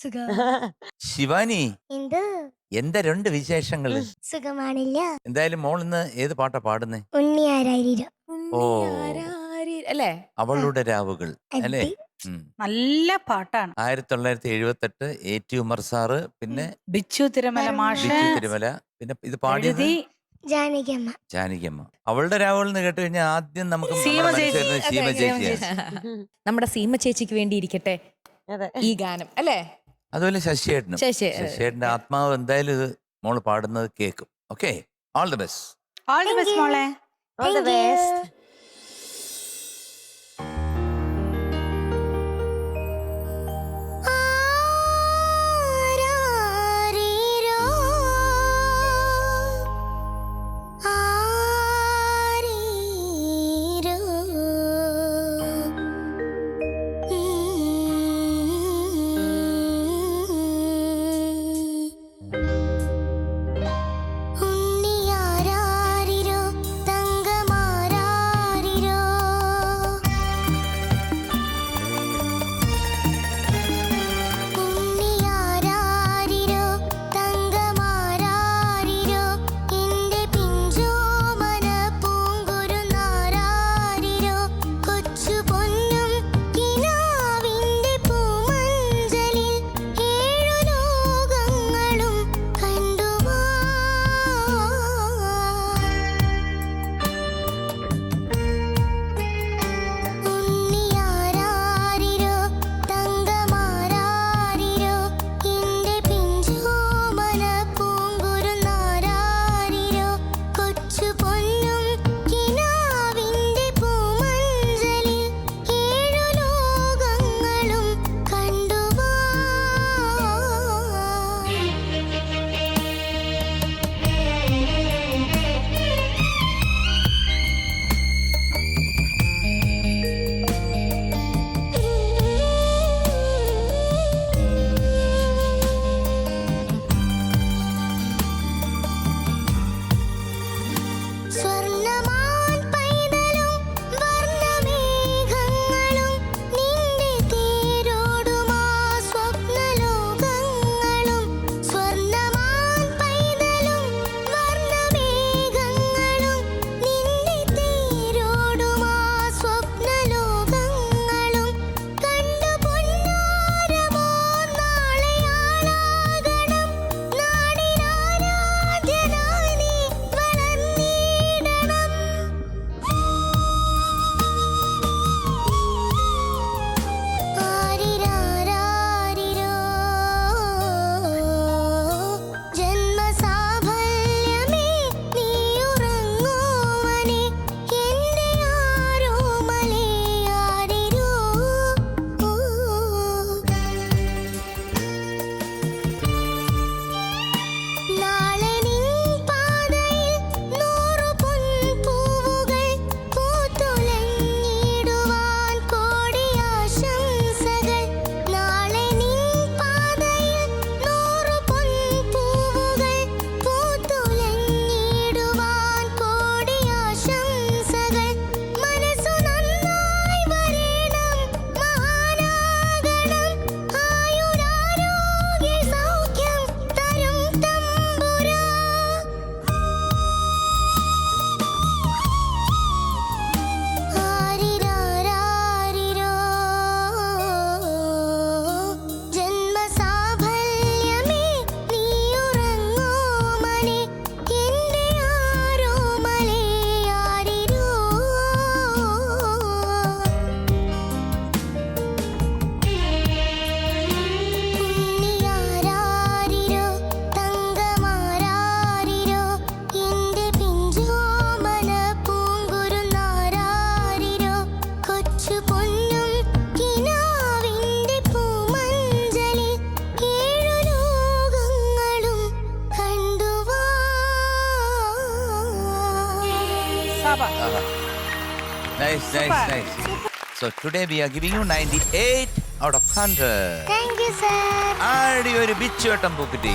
സുഖം. ശിവാനി എന്ത്? രണ്ട് വിശേഷങ്ങൾ സുഖമാണില്ല. എന്തായാലും മോൾ ഇന്ന് ഏത് പാട്ടാ പാടുന്നേ? ഉണ്ണി ആരായിരം ഓ. ഉണ്ണിയാരാരി അല്ലേ? അവളുടെ രാവുകൾ അല്ലേ? ഉം. നല്ല പാട്ടാണ്. ആയിരത്തി തൊള്ളായിരത്തി എഴുപത്തെട്ട് എ ടി ഉമർ സാറ് പിന്നെ ബിച്ചു തിരുമല മാഷ. ബിജു തിരുമല പിന്നെ ഇത് പാടിയത് എഴുതി. ജാനകിയമ്മ. ജാനകിയമ്മ. അവളുടെ രാവുകൾ എന്ന് കേട്ട് കഴിഞ്ഞാൽ ആദ്യം നമുക്ക് സീമ നമ്മുടെ മനസ്സിൽ ചേച്ചി. വരുന്നത് ചേച്ചിയാണ്. നമ്മുടെ സീമ ചേച്ചിക്ക് വേണ്ടി ഇരിക്കട്ടെ അതെ. ഈ ഗാനം അല്ലേ? അതുപോലെ ശശിയേട്ടനും. ശശി ശശിയേട്ടന്റെ ആത്മാവ് എന്തായാലും ഇത് മോൾ പാടുന്നത് കേൾക്കും. Okay all the best all the best മോളെ. ഓൾ ദ ബെസ്റ്റ് സഭ Nice, nice, Super. nice. So today we are giving you 98 out of 100. Thank you sir ആടി ഒരു ബിച്ചുവട്ടം പൂക്കുറ്റി